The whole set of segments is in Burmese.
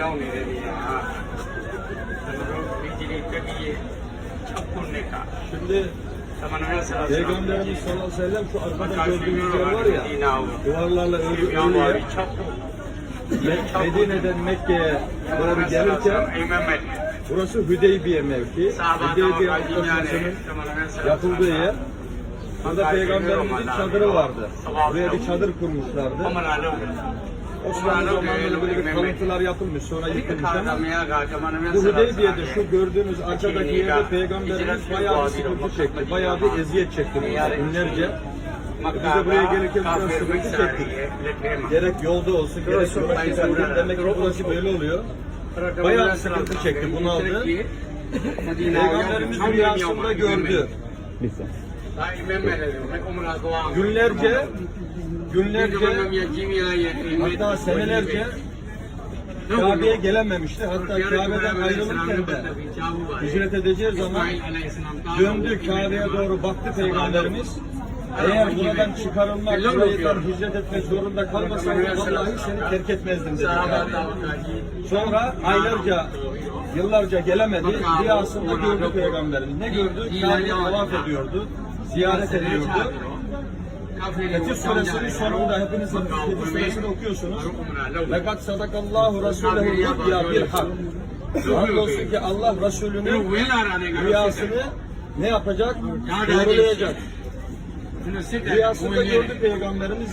ရောက်နေတဲ့နေရာကျွန်တော်တို့ဒီကြီးတက်ကြီး6ခုနှစ်က Şimdi သမဏေဆရာ Peygamberimiz sallallahu aleyhi ve sellem şu arkada gördüğümüz yer var ya duvarlarla örülü örülü 6ခု Me- Medine'den Mekke'ye doğru gelirken အိမ်မက်မက် burası Hüdeybiye mevki. စာဘာတော် Hüdeybiye ကကြီးများနဲ့ Antlaşması'nın သမဏေဆရာ yapıldığı yer. Burada Peygamberimizin çadırı vardı. Buraya bir çadır kurmuşlardı. Osmanlı zamanında böyle bir kalıntılar yapılmış, sonra yıkılmış ama bu Hudeybiye'de şu gördüğümüz arkadaki yerde Peygamberimiz bayağı bir sıkıntı çekti, bayağı bir eziyet çekti burada günlerce. Biz de buraya gelirken biraz sıkıntı çektik. Gerek yolda olsun, gerek uğraş giderken demek ki burası böyle oluyor. Bayağı bir sıkıntı çekti, bunaldı. Peygamberimiz rüyasında gördü. Günlerce günlerce hatta senelerce Kabe'ye gelememişti. Hatta Kabe'den ayrılırken de hicret edeceği zaman döndü Kabe'ye doğru baktı Peygamberimiz. Eğer buradan çıkarılmak, buradan hicret etmek zorunda kalmasam vallahi seni terk etmezdim dedi. Sonra aylarca, yıllarca gelemedi. Rüyasında gördü Peygamberimiz. Ne gördü? Kabe'yi tavaf ediyordu, ziyaret ediyordu. Fetih suresinin sonunda hepiniz Fetih suresini okuyorsunuz. Fakat sadakallahu Resulehu rüya bil hak. Andolsun ki Allah Resulünün rüyasını ne yapacak? Doğrulayacak. Rüyasında gördü Peygamberimiz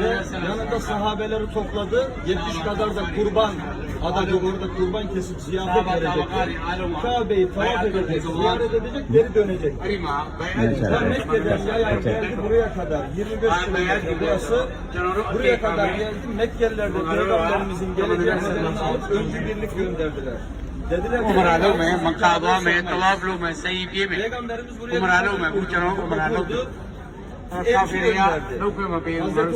ve yanında sahabeleri topladı. 70 kadar da kurban Adacı orada kurban kesip ziyafet verecek. Kabe'yi tavaf edecek, ziyaret edecek, geri dönecek. Ben Mekke'den yayan geldi buraya kadar. 25 kilometre burası. Buraya kadar geldi. Mekkeliler de Peygamberimizin geleceğini alıp öncü birlik gönderdiler. उमरालों में मकाबा में तवाफलों में सईफिए में उमरालों में बूचरों उमरालों और काफिर नौकरों में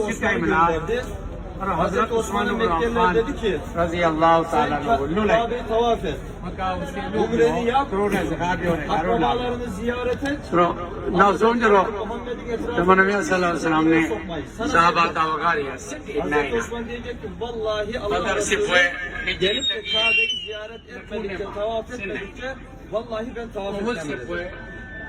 सिद्धाई मिला Hazreti Osman'ın Mekkeler dedi ki Raziyallahu Teala Kabe'yi tavaf et. Bu görevi yap. Akrabalarını ziyaret et. Now soon the Peygamber sallallahu aleyhi ve sellem ne sahaba tavakar ya. Hazreti Osman diyecek ki vallahi Allah Resulü gelip de Kabe'yi ziyaret etmedikçe, tavaf etmedikçe vallahi ben tavaf etmedim.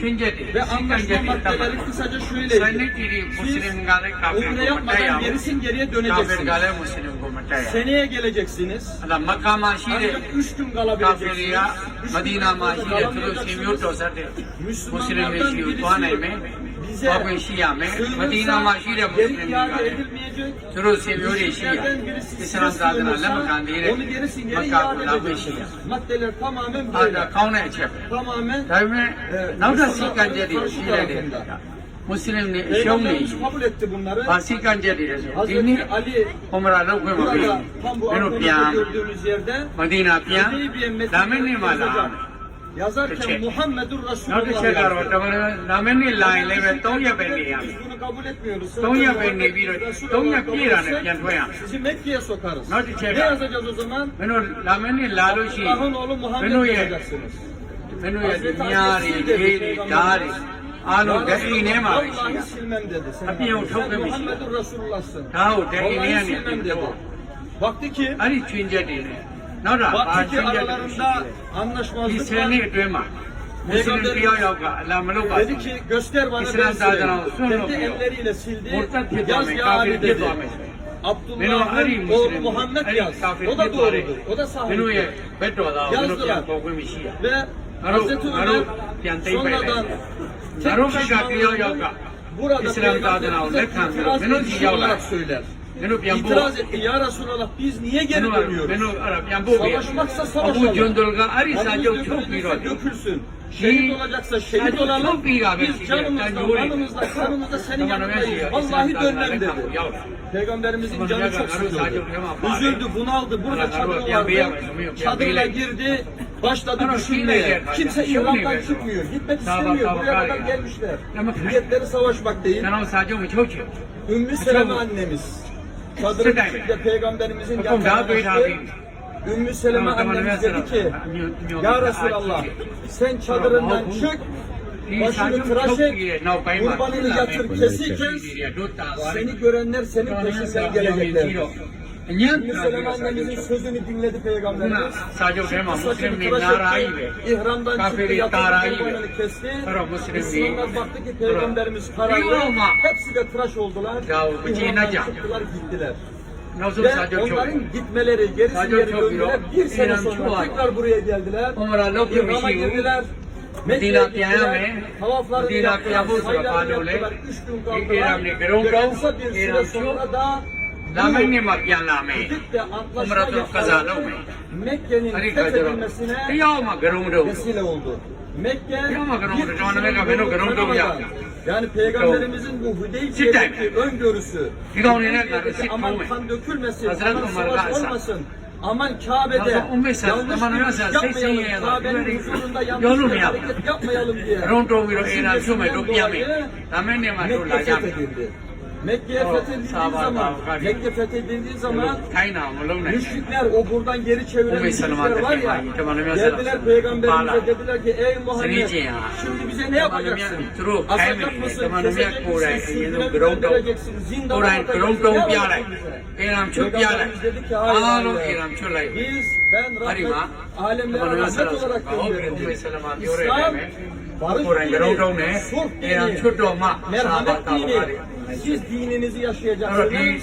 Çince değil. Ve anlaşma maddeleri kısaca şöyle. Siz umre yapmadan gerisin geriye döneceksiniz. Seneye geleceksiniz. Ancak üç gün kalabileceksiniz. Medine maşire Müslümanlardan birisi ma shi de tu kalamayacaksınız. simyo to sa de. Muslim ne Müslümanlardan shi birisi to nai me. bize Bakın Şia me. sığınırsa Madina ma shi de geri muslim iade gale. edilmeyecek. သူတို့ဆေမျိုးတွေရှိရ Müşriklerden birisi အစ္စ size လာမ်သာသနာလက်မခံ sığınırsa သေးတဲ့ onu gerisin မ geri က္ကာ iade ကိုလာဖို့ရှိရ edeceksiniz. Maddeler tamamen အား böyle. ဒါကောင်းတဲ့အချက်ပဲ Tamamen ဒါပေမဲ့နောက်ထပ်စီကံချက်တွေရှိရတဲ့မွတ်စလင်တွေအရှုံးနေ Peygamberimiz kabul etti bunları. ဘာစီကံချက်တွေလဲဆိုဒီနေ့ Hazreti Ali ဟောမရာလောက်ခွင့်မပေး burada tam bu ဘူးမင်းတို့ပြန် arkamızda gördüğümüz yerde မဒီနာပြန် Hudeybiye ဒါမင်းနေမှာလာ yazacak. yazarken Türkçe. Muhammedur Resulullah Nerede şeyler var? Tamam, namen illa ile ve Tonya Benli'ye. Bunu kabul etmiyoruz. Tonya Benli bir, Tonya Piran etken koyan. Sizi Mekke'ye sokarız. Nerede şeyler? Ne yazacağız o zaman? Ben namen illa lo şey. Allah'ın oğlu Muhammed yazacaksınız. Ben o dünyari, geri, dari. Ano dahi ne var? Allah'ı silmem dedi. Hadi o çok demiş. Muhammedur Resulullah'sın. Tahu dahi ne yani? Vakti ki. Hani çünce değil. Bak Vakti aralarında anlaşmazlık var. İsrail'i duyma. Dedi ki göster bana ben sileyim. Kendi elleriyle sildi. Yaz ya Ali dedi. Abdullah'ın oğlu Muhammed yaz. O da doğrudur. O da sahiptir. Yazdılar. Ve Hazreti Ömer sonradan tek kişi olarak burada peygamberimize katil olarak söyler. İtiraz etti ya Resulallah biz niye geri dönüyoruz? Savaşmaksa savaşalım. Bu cöndölga arı sadece çok bir Dökülsün. Şehit olacaksa şehit olalım. Biz canımızla, malımızla, kanımızla senin yanındayız. Vallahi dönmem dedi. Peygamberimizin canı çok sıkıldı. Üzüldü, bunaldı. Burada çadır vardı. Çadırla girdi. Başladı düşünmeye. Kimse imandan çıkmıyor. Gitmek istemiyor. Buraya kadar gelmişler. Niyetleri savaşmak değil. Ümmü Seleme annemiz. Çadırın içinde Peygamberimizin yaklaşmıştı. Ümmü Seleme annemiz dedi ki Ya Resulallah sen çadırından çık başını tıraş et, kurbanını yatır, kesik kes, seni görenler senin peşinden gelecekler. Müslüman annemizin sözünü dinledi Peygamberimiz. Saçını tıraş etti, ihramdan çıktı, yatağın boynunu kesti. Müslümanlar baktı ki Peygamberimiz kararlı, hepsi de tıraş oldular, ihramdan çıktılar, gittiler. Nasıl ve onların gitmeleri, gerisini geri döndüler. Bir sene sonra tekrar buraya geldiler. İhrama girdiler. Medine gittiler, tavaflarını yaptılar, sayılarını yaptılar, üç gün kaldılar. Ve kısa bir süre sonra da Lame mi makyan lame? Umratul kaza lame. Mekke'nin fethedilmesine vesile oldu. Mekke yani peygamberimizin bu Hudeybiye'deki öngörüsü, Hudeybiye'deki aman kan dökülmesin, aman savaş olmasın, aman Kabe'de yanlış yapmayalım, Kabe'nin huzurunda yanlış bir hareket yapmayalım diye. Rondo miro ena sume dokyame. Tamenye madullah. Mekke fethedildi. Mekke'ye O fethedildiği sahabe zaman. Mekke fethedildiği zaman كاينه ولونها Müşrikler o buradan geri çeviren müşrikler var ya, geldiler peygamberimize dediler ki ey Muhammed şimdi bize ne yapacaksın? True, Asacak kaybedecek. mısın? Kemal Ümmet Kesecek buraya, misin? yeni Sürgüne mi Gromdom. vereceksin? Zindana Buraya atacaksın? Gromdom Ne bir yapacaksın alay. bize? İram çok bir alay. Peygamberimiz dedi ki, hayır, Ağlam hayır. İram çok alay. Biz ben rahmet, Harima. alemlere Kemal Ümmet rahmet Selman. olarak Bağla, Ümmü gönderildim. Selman, İslam, yoruyor değil barış dini, sulh dini, merhamet dini. Siz dininizi yaşayacaksınız. Biz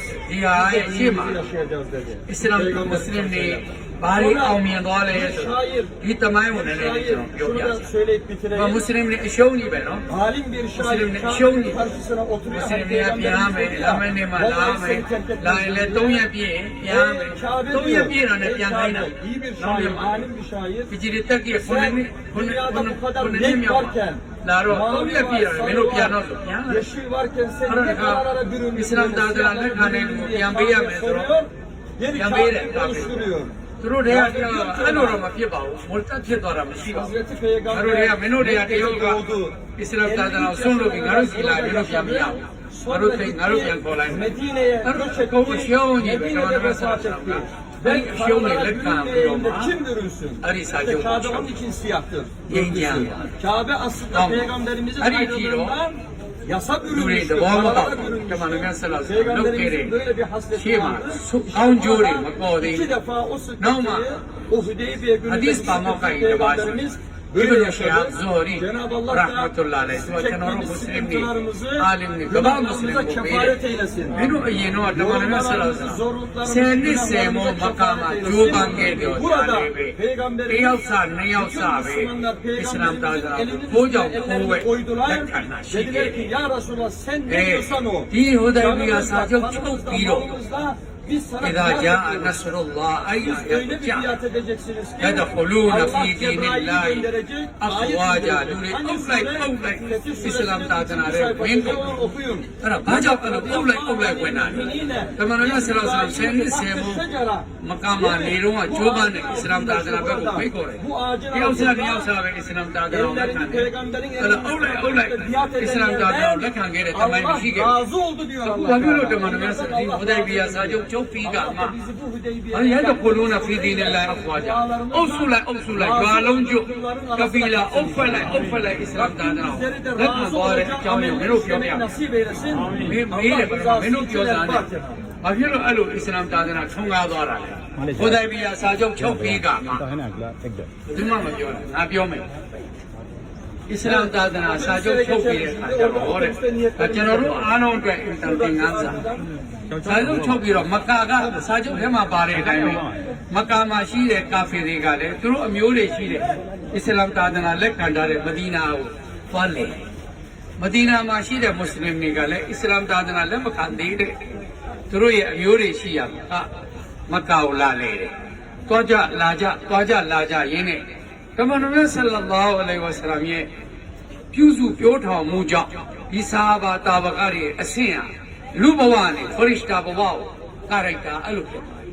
dininizi yaşayacağız dedi. İslam dinini bari avmiyandoğaleyes. Şair. Gittemayım ne Şair. Şunu da söyleyip bitireyim. Ve Müslümin eşyon gibi no. Halim bir şair. Müslümin eşyon gibi. Karşısına oturuyor. Müslümin ya piyame, lame ne ma lame. La ile ton ya piye, piyame. Ton ya piye ne piyan hayna. İyi bir şair, halim bir şair. Bitirette ki bunun bunun bunun ne mi varken Laro, ton ya piye ne melo piyano. Yeşil varken sen ne kadar ara bürünmüşsün. İslam dağlarında kanen piyambeya mezro. Yeni kafir oluşturuyor. Yan Kabe'ye beya me soruyor, so. Geri Yan Kabe'yi beya de Kabe. konuşturuyor. သူတို့တွေကပြောအဲ့လိုတော့မဖြစ်ပါဘူးမော်တက်ဖြစ်သွားတာမရှိပါဘူး Hazreti ငါ Peygamber တို့တွေကမင်းတို့တွေကတယောက်က doğdu. အစ္စလာမ်သာသနာကိုဆွန့်လို့ပြီးငါတို့စီလာပြီးတော့ပြန်မရဘူးငါတို့သိငါတို့ပြန်ခေါ်လိုက်မယ် Medine'ye အဲ့ göç တော့ကိုယ်ရှောင်းနေပြီကျွန် Medine'de တော်တို့ဆက် vefat ဆက် etti. တာ Ben အဲ့ဒီရှောင်းနေ karlara လက်ခံပြီးတော့မှ bürünmeyince kim bürünsün? Ari İşte sadece Kabe o onun için siyahtır. Yengen. Kabe aslında Tamam. Peygamberimizin Ari ayrılığından yasak ürünüydü. Muhammad Tamam mesela Peygamberimiz böyle bir hasletini aldı. İki defa o sıkıntıyı o Hudeybiye gününde Hadis Peygamberimiz Buyurun yaşadı. Zuhri. Cenab-ı Allah rahmetullahi aleyhi ve kenarı muslimli. Alimli. Tamam muslim kefaret eylesin. Bir o yeni var. Damanına sırasına. Senin sevmo makama. Cuban geliyor. Burada peygamberin ne ne yapsa abi. İslam'da hocam kuvvet. Dediler ki ya Resulallah sen ne diyorsan o. Bir hudaybiya sadece çok bir o. إذا جاء نصر الله أي يرجع يدخلون في دين الله. أفواجا أولئك أولئك إسلام تاتنا ريكوينكم ترى باجاقنا أولئك أولئك ويناني تمہارا نا صلی اللہ علیہ وسلم سے وہ مقامہ نیروں جو بانے إسلام تاتنا بے کو بھی گورے یہ اوسلا نہیں اوسلا بے إسلام تاتنا لکھانے ترى أولئك أولئك إسلام تاتنا لکھانے تمہاری بھی گئے تو وہ بھی لوٹے مانو میں سردی خدای بھی آسا جو န်တော်ဆရာဆရာဆယ်နှစ်ဆယ်မို့မကမာနေတော့ကဂျိုးပန်းနဲ့အစ္စလာမ်သာသနာဘက်ကိုဖိတ်ခေါ်တယ်တယောက်စားတယောက်စားပဲအစ္စလာမ်သာသနာကိုလက်ခံတယ်အဲ့ဒါအုပ်လိုက်အုပ်လိုက်အစ္စလာမ်သာသနာကိုလက်ခံခဲ့တဲ့တမိုင်းမရှိခဲ့ Allah razı oldu diyor ဘူး Allah. ဘာဖြစ်လို့တမန်တော်ဆရာဒီဟိုဒိုင်ဘီယာစာချုပ်ချုပ်ပြီးကမှ Bizi bu Hudeybiye'ye အဲ့ရတော့ကိုလုံးနာဖီဒီနဲ့လိုက်အဖွာကြအုပ်စုလိုက်အုပ်စုလိုက်ရွာလုံးကျွတ်ကဖီလာအုပ်ဖက်လိုက်အုပ်ဖက်လိုက်အစ္စလာမ်သာသနာကို Bizleri de လက်ခံ razı သွားတဲ့အ olacak ကြောင်းကိုမင်းတို့ပြောပြ amelleri မယ် nasip eylesin. မင်းမေးတယ်ဗျာမင်းတို့ပြောစားတယ်ဘာဖြစ်လို့အဲ့လိုအစ္စလာမ်သာသနာထုံကားသွားတာလဲဘုဒ္ဓဘီယာစာချုပ်ချုပ်ပြီးကမှတော့ဟဲ့နာကလာတက်တယ်ဘယ်သူမှမပြောနဲ့ငါပြောမယ်အစ္စလာမ်သာသနာစာချုပ်ချုပ်ပြီးတဲ့အခါကျတော့ဟောတယ်ကျွန်တော်တို့အားလုံးအတွက်အင်တာသင်္ကန်းစာ စာချုပ်ချုပ်ပြီးတော့မက္ကာကစာချုပ်ထဲမှာပါတဲ့အတိုင်းပဲမက္ကာမှာရှိတဲ့ကာဖီတွေကလည်းသူတို့အမျိုးတွေရှိတယ်အစ္စလာမ်သာသနာလက်ခံထားတဲ့မဒီနာကိုသွားလေမဒီနာမှာရှိတဲ့မွတ်စလင်တွေကလည်းအစ္စလာမ်သာသနာလက်မခံသေးတဲ့သူတို့ရဲ့အမျိုးတွေရှိရမှာမက္ကာကိုလာလေတယ်သွားကြလာကြသွားကြလာကြရင်းနဲ့ကမန်တော်မြတ်ဆလ္လာလာဟူအလိုင်ဝါဆလမ်ရဲ့ပြုစုပြောထောင်မှုကြောင့်ဒီစာဘာတာဘကတွေအဆင့်ဟာ လူဘဝနဲ့ခရစ်တာဘဝကိုကာရိုက်တာအဲ့လိုဖြစ်ပါတယ်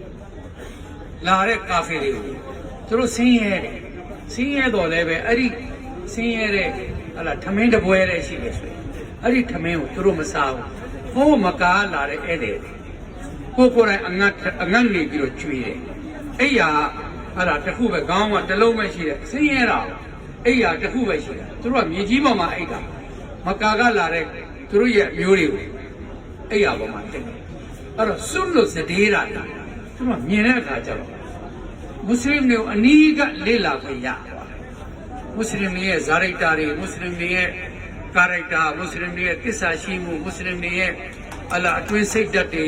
။လာတဲ့ကာဖီတွေကိုသူတို့ဆင်းရဲတယ်ဆင်းရဲတော့လည်းပဲအဲ့ဒီဆင်းရဲတဲ့ဟလာထမင်းတပွဲတဲ့ရှိတယ်ဆိုရင်အဲ့ဒီထမင်းကိုသူတို့မစားဘူး။ဟိုးမကားလာတဲ့ဧည့်သည်တွေကိုကိုယ်တိုင်အငတ်အငတ်နေပြီးတော့ကျွေးတယ်အဲ့ရအဲ့ဒါတစ်ခုပဲခေါင်းကတစ်လုံးပဲရှိတယ်ဆင်းရဲတာအဲ့ရတစ်ခုပဲရှိတယ်သူတို့ကမြေကြီးပေါ်မှာအိတ်တာမကာကလာတဲ့သူတို့ရဲ့အမျိုးတွေကို အဲ့ရပေါ်မှာတက်တယ်အဲ့တော့စွန့်လို့စတေးတာလေသူတို့ကမြင်တဲ့အခါကျတော့မွတ်စလင်တွေကိုအနီးကလေ့လာခွင့်ရသွားတယ်မွတ်စလင်တွေရဲ့ဇာရိတာတွေမွတ်စလင်တွေရဲ့ကာရိုက်တာမွတ်စလင်တွေရဲ့သစ္စာရှိမှုမွတ်စလင်တွေရဲ့အလားအတွင်းစိတ်ဓာတ်တွေ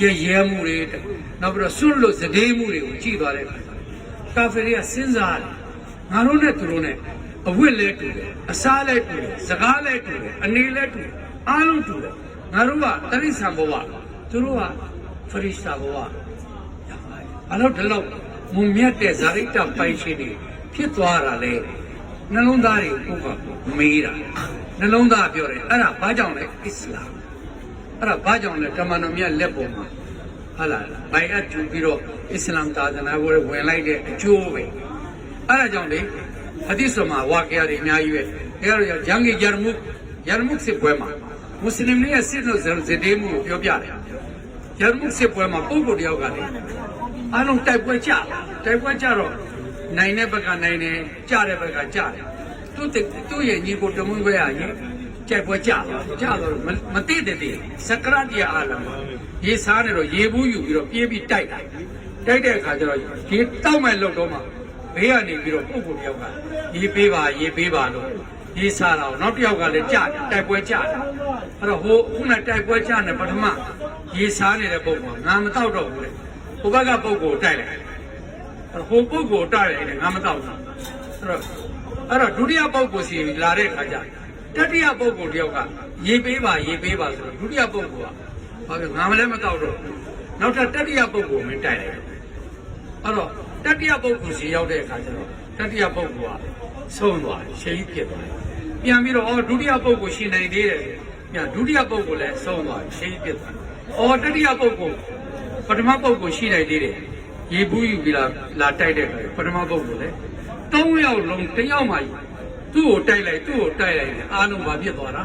ရဲရဲမှုတွေနောက်ပြီးတော့စွန့်လို့စတေးမှုတွေကိုကြည့်သွားတဲ့အခါကျတော့ကာဖီတွေကစဉ်းစားတယ်ငါတို့နဲ့သူတို့နဲ့အဝတ်လဲတူတယ်အစားလဲတူတယ်စကားလဲတူတယ်အနေလဲတူတယ်အားလုံးတူတယ် ငါတို့ကတရိษံဘဝသူတို့ကဖရိရှတာဘဝအလို့ဒီလောက်မုံမြတ်တဲ့ဇာရိတပိုင်ရှင်တွေဖြစ်သွားတာလေနှလုံးသားတွေကိုကိုယ်ကမေးတာနှလုံးသားပြောတယ်အဲ့ဒါဘာကြောင့်လဲအစ္စလာမ်အဲ့ဒါဘာကြောင့်လဲတမန်တော်မြတ်လက်ပေါ်မှာဟာလာဘိုင်အပ်ထူပြီးတော့အစ္စလာမ်သာသနာကိုဝင်လိုက်တဲ့အကျိုးပဲအဲ့ဒါကြောင့်လေဟဒီစ်မှာဝါကရတွေအများကြီးပဲအဲ့ဒါကြောင့်ဂျန်ဂီဂျာမုဂျာမုစစ်ပွဲမှာ မွတ်စလင်တွေရဲ့စစ်လို့ဇဒေးမှုကိုပြောပြတယ်ဂျာမုစစ်ပွဲမှာပုံကိုယ်တယောက်ကလေအားလုံးတိုက်ပွဲကြတိုက်ပွဲကြတော့နိုင်တဲ့ဘက်ကနိုင်တယ်ကြတဲ့ဘက်ကကြတယ်သူ့တဲ့သူ့ရဲ့ညီကိုတမွေးပဲရရင်ကြိုက်ပွဲကြကြတော့မမသိတဲ့တည်းစကရတိယအာလမ်ရေစားနေတော့ရေဘူးယူပြီးတော့ပြေးပြီးတိုက်တာတိုက်တဲ့အခါကျတော့ရေတောက်မဲ့လို့တော့မှဘေးကနေပြီးတော့ပုဂ္ဂိုလ်တယောက်ကရေပေးပါရေပေးပါလို့ ရေစားတော့နောက်တစ်ယောက်ကလည်းကြတယ်တိုက်ပွဲကြတယ်အဲ့တော့ဟိုခုနတိုက်ပွဲကြနေပထမရေစားနေတဲ့ပုဂ္ဂိုလ်ကငါမတောက်တော့ဘူးလေဟိုဘက်ကပုံကိုတိုက်လိုက်ဟိုပုံကိုတိုက်လိုက်တယ်ငါမတော့ဘူးအဲ့တော့အဲ့တော့ဒုတိယပုံကိုစီလာတဲ့ခါကျတတိယပုံကိုတယောက်ကရေပေးပါရေပေးပါဆိုတော့ဒုတိယပုံကိုကဘာဖြစ်ငါမလည်းမတော့တော့နောက်ထပ်တတိယပုံကိုမင်းတိုက်လိုက်အဲ့တော့ တတိယပုံကိုစီရောက်တဲ့အခါကျတော့တတိယပုံကိုကဆုံးသွားတယ်ရှေးကြီးဖြစ်သွားတယ်ပြန်ပြီးတော့အော်ဒုတိယပုံကိုရှင်နိုင်သေးတယ်ပြန်ဒုတိယပုံကိုလည်းဆုံးသွားတယ်ရှေးကြီးဖြစ်သွားတယ်အော်တတိယပုံကိုပထမပုဂ္ဂိုလ်ရှိနိုင်သေးတယ်ရေဘူးယူပြီးလာလာတိုက်တဲ့ခါပထမပုဂ္ဂိုလ်လေ၃ယောက်လုံးတစ်ယောက်မှသူ့ကိုတိုက်လိုက်သူ့ကိုတိုက်လိုက်အားလုံးဘာဖြစ်သွားတာ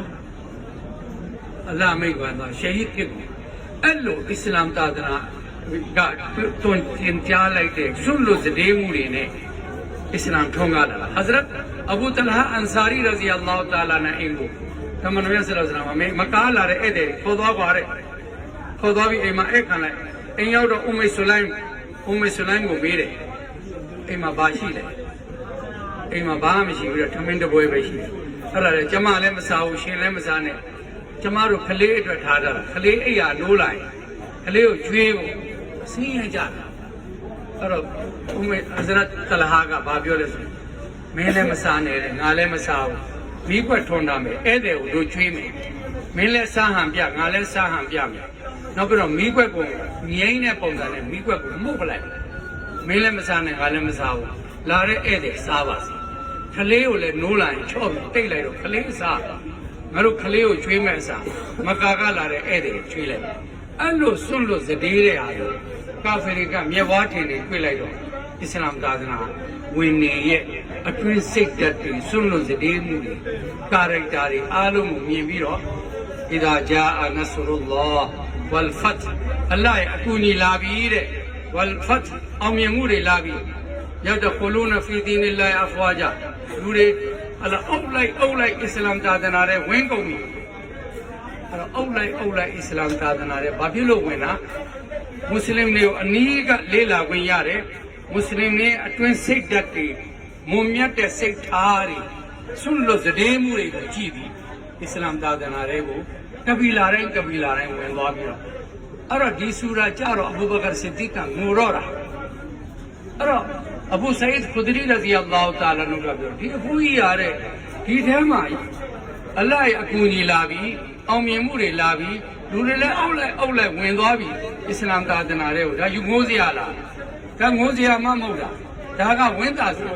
အလ္လာဟ်မိတ်ကွာတော့ရှဟီဒ်ဖြစ်ကုန်အဲ့လိုအစ္စလာမ်သာသနာ ကတွင်တင်ကြားလိုက်တဲ့ဆွလို့စဒေးမှုတွေနဲ့အစ္စလာမ်ထုံးကားလာတာဟဇရတ်အဘူတလဟာအန်ဆာရီရဇီအလ္လာဟူတာလာနဲ့အင်ကိုသမန်ဝရဆလ္လာလ္လာဟ်အလိုင်းမကားလာတဲ့ဧည့်သည်ခေါ်သွားကြတဲ့ခေါ်သွားပြီးအိမ်မှာအဲ့ခံလိုက်အိမ်ရောက်တော့ဥမေဆူလိုင်းဥမေဆူလိုင်းကိုမေးတယ်အိမ်မှာဘာရှိလဲအိမ်မှာဘာမှမရှိဘူးတော့ထမင်းတပွဲပဲရှိတယ်အဲ့ဒါလေကျမလည်းမစားဘူးရှင်လည်းမစားနဲ့ကျမတို့ကလေးအတွက်ထားတာကလေးအိယာနိုးလိုက်ကလေးကိုကျွေးဖို့ စင်းရကြတာအဲ့တော့ဥမေအဇရတ်တလဟာကဘာပြောလဲဆိုမင်းလည်းမစားနဲ့ငါလည်းမစားဘူးမိကွက်ထွန်တာမယ်ဧည့်သည်ကိုတို့ကျွေးမယ်မင်းလည်းစားဟန်ပြငါလည်းစားဟန်ပြမယ်နောက်ပြီးတော့မီးခွက်ကိုငိမ့်တဲ့ပုံစံနဲ့မီးခွက်ကိုမှုတ်ပလိုက်မင်းလည်းမစားနဲ့ငါလည်းမစားဘူးလာတဲ့ဧည့်သည်စားပါစေကလေးကိုလည်းနိုးလာရင်ချော့ပြီးတိတ်လိုက်တော့ကလေးစားငါတို့ကလေးကိုချွေးမဲ့အစားမကာကလာတဲ့ဧည့်သည်ချွေးလိုက်အဲ့လိုစွန့်လို့စတေးတဲ့အားလို့ ကာဖီတွေကမြက်ဝါးထင်တွေတွေ့လိုက်တော့အစ္စလာမ်သာသနာဝင်နေရဲ့အတွင်းစိတ်ဓာတ်တွေစွန့်လွတ်စတဲ့မှုတွေကာရက်တာတွေအားလုံးကိုမြင်ပြီးတော့အီဒါဂျာအနဆူရူလာဝလ်ဖတ်အလ္လာဟ်ရဲ့အကူအညီလာပြီတဲ့ဝလ်ဖတ်အောင်မြင်မှုတွေလာပြီရောက်တဲ့ခလုံးနဲ့ဖီဒီနီလာအဖွာကြလူတွေအလအုပ်လိုက်အုပ်လိုက်အစ္စလာမ်သာသနာတွေဝင်ကုန်ပြီအဲ့တော့အုပ်လိုက်အုပ်လိုက်အစ္စလာမ်သာသနာတွေဘာဖြစ်လို့ဝင်တာ မွတ်စလင်တွေကိုအနီးကလေးလာခွင့်ရတယ်မွတ်စလင်တွေအတွင်းစိတ်ဓာတ်တွေမုံမြတ်တဲ့စိတ်ထားတွေဆွလို့စဒေးမှုတွေကိုကြည့်ပြီးအစ္စလာမ်သာသနာတွေကိုကဘီလာတိုင်းကဘီလာတိုင်းဝင်သွားပြီးတော့အဲ့တော့ဒီဆူရာကြတော့အဘူဘကာဆစ်ဒီကငိုတော့တာအဲ့တော့အဘူဆအိဒ်ခူဒရီရဇီအလ္လာဟူတာလာနုကပြောဒီအဘူကြီးရတဲ့ဒီထဲမှာအလ္လာဟ်ရဲ့အကူအညီလာပြီးအောင်မြင်မှုတွေလာပြီးလူတွေလည်းအုပ်လိုက်အုပ်လိုက်ဝင်သွားပြီး အစ္စလာမ်သာသနာတွေကိုဒါယူငိုးစရာလားဒါငိုးစရာမှမဟုတ်တာဒါကဝင်းသားစရာ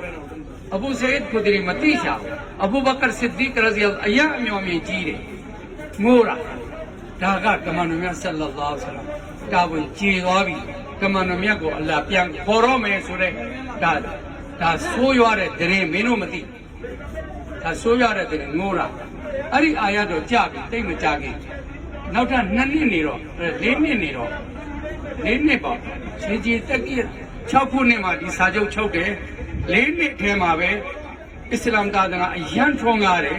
အဘူဆိဒ်ကိုဒီမတိရှာအဘူဘကာဆစ်ဒီကရဇီအယအမျိုးမြင်ကြီးတယ်ငိုးတာဒါကကမန်နမြတ်ဆလ္လာလာဟ်ဆလမ်တာဝန်ကျေသွားပြီကမန်နမြတ်ကိုအလ္လာဟ်ပြန်ခေါ်တော့မယ်ဆိုတဲ့ဒါဒါဆိုးရွားတဲ့ဒရင်မင်းတို့မသိဒါဆိုးရွားတဲ့ဒရင်ငိုးတာအဲ့ဒီအာရတော့ကြပြီတိတ်မကြခင်နောက်ထပ်2နှစ်နေတော့၄နှစ်နေတော့ ၄နှစ်ပေါ့ရှင်ကြီးတက်ကီ6ခုနှစ်မှာဒီစာချုပ်ချုပ်တယ်၄နှစ်ထဲမှာပဲအစ္စလာမ်သာသနာအရန်ထွန်းကားတယ်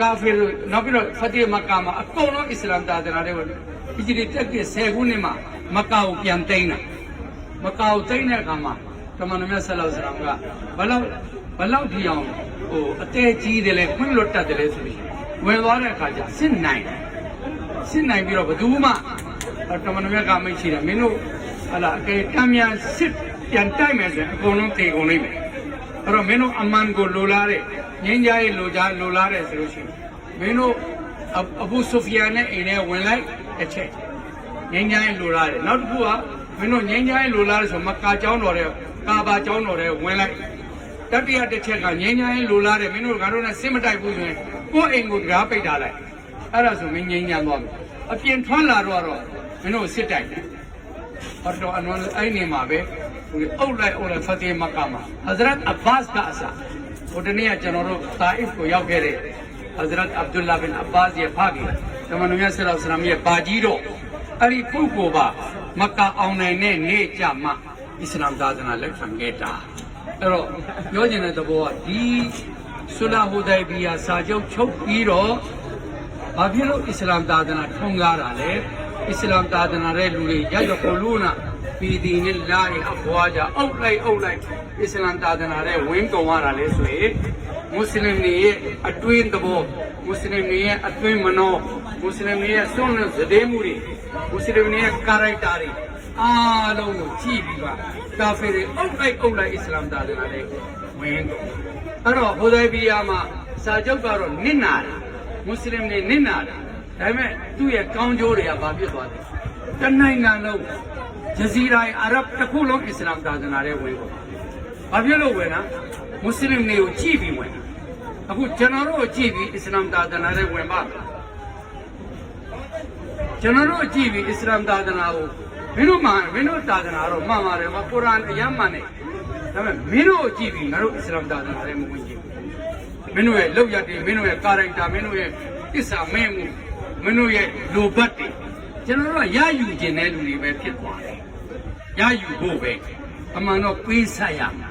ကာဖီတို့နောက်ပြီးတော့ဖတ်တီမကာမှာအကုန်လုံးအစ္စလာမ်သာသနာတွေကိုဒီကြီးတက်ကီ10ခုနှစ်မှာမကာကိုပြန်သိမ်းတာမကာကိုသိမ်းတဲ့အခါမှာတမန်တော်မြတ်ဆလ္လာလဟ်အလိုင်းဝါဆလမ်ကဘလောက်ဘလောက်ဒီအောင်ဟိုအတဲကြီးတယ်လေခွင့်လွတ်တတ်တယ်လေဆိုပြီးဝင်သွားတဲ့အခါကျစစ်နိုင်တယ်စစ်နိုင်ပြီးတော့ဘယ်သူမှ တမန်တော်မြတ်ကမိတ်ရှိတယ်မင်းတို့ဟလာအကယ်တမ်းမြန်စစ်ပြန်တိုက်မယ်ဆိုရင်အကုန်လုံးတေကုန်လိမ့်မယ်အဲ့တော့မင်းတို့အမှန်ကိုလိုလားတဲ့ငင်းကြရဲ့လိုချလိုလားတဲ့ဆိုလို့ရှိရင်မင်းတို့အဘူဆိုဖီယာနဲ့အိမ်ထဲဝင်လိုက်တစ်ချက်ငင်းကြရဲ့လိုလားတဲ့နောက်တစ်ခုကမင်းတို့ငင်းကြရဲ့လိုလားတဲ့ဆိုမကာကျောင်းတော်တဲ့ကာဘာကျောင်းတော်တဲ့ဝင်လိုက်တတိယတစ်ချက်ကငင်းကြရဲ့လိုလားတဲ့မင်းတို့ငါတို့နဲ့စစ်မတိုက်ဘူးဆိုရင်ကိုယ့်အိမ်ကိုတရားပိတ်ထားလိုက်အဲ့ဒါဆိုမင်းငြိမ်းချမ်းသွားပြီအပြင်ထွက်လာတော့တော့ မင်းတို့စစ်တိုက်တယ်ဟောတော့အနွန်အဲ့နေမှာပဲဟိုအုတ်လိုက်အုတ်လိုက်ဖတ်တီမကာမှာဟဇရတ်အဘတ်ကအစဟိုတနေ့ကကျွန်တော်တို့တာအစ်ကိုရောက်ခဲ့တဲ့ဟဇရတ်အဗ်ဒူလာဘင်အဘာဇ်ရဲ့ဖခင်သမန်တော်မြတ်ဆလ္လာလဟ်အလัยဟိဝါဆလမ်ရဲ့ပါကြီးတော့အဲ့ဒီပုဂ္ဂိုလ်ပါမက္ကာအောင်နိုင်တဲ့နေ့ကြမှာအစ္စလာမ်သာသနာလက်ခံခဲ့တာအဲ့တော့ပြောချင်တဲ့သဘောကဒီဆူလာဟူဒိုင်ဘီယာစာချုပ်ချုပ်ပြီးတော့ဘာဖြစ်လို့အစ္စလာမ်သာသနာထွန်းကားတာလဲ အစ္စလာမ်သာသနာရဲ့လူတွေရရကိုလူနာပီဒီနဲ့လာရအဘွားကြအုပ်လိုက်အုပ်လိုက်အစ္စလာမ်သာသနာရဲ့ဝင်းကုံရတာလဲဆိုရင်မွတ်စလင်တွေရဲ့အတွင်းသဘောမွတ်စလင်တွေရဲ့အတွင်းမနောမွတ်စလင်တွေရဲ့စွန့်လွတ်သဒဲမှုတွေမွတ်စလင်တွေရဲ့ကာရိုက်တာတွေအားလုံးကိုကြည့်ပြီးပါကာဖီတွေအုပ်လိုက်အုပ်လိုက်အစ္စလာမ်သာသနာရဲ့ဝင်းကုံအဲ့တော့ဟိုဒိုင်ဘီယာမှာစာချုပ်ကတော့နစ်နာတယ် မွတ်စလင်တွေနစ်နာတယ် ဒါပေမဲ့သူ့ရဲ့ကောင်းကျိုးတွေကဘာဖြစ်သွားလဲတနိုင်ငံလုံးဂျဇီရာအာရဗ်တစ်ခုလုံးအစ္စလာမ်သာသနာရဲ့ဝင်ကုန်ဘာဖြစ်လို့ဝင်တာမွတ်စလင်တွေကိုကြည့်ပြီးဝင်တာအခုကျွန်တော်တို့ကြည့်ပြီးအစ္စလာမ်သာသနာရဲ့ဝင်ပါကျွန်တော်တို့ကြည့်ပြီးအစ္စလာမ်သာသနာကိုမင်းတို့မှမင်းတို့သာသနာတော့မှန်ပါတယ်ကွာကုရ်အာန်အယမ်းမှန်တယ်ဒါပေမဲ့မင်းတို့ကြည့်ပြီးငါတို့အစ္စလာမ်သာသနာရဲ့မဝင်ကြည့်ဘူးမင်းတို့ရဲ့လောက်ရည်မင်းတို့ရဲ့ကာရိုက်တာမင်းတို့ရဲ့သစ္စာမင်းမှု မင်းတို့ရဲ့လိုဘတ်တွေကျွန်တော်တို့ကရယူခြင်းတဲ့လူတွေပဲဖြစ်သွားတယ်ရယူဖို့ပဲအမှန်တော့ပေးဆက်ရမှာ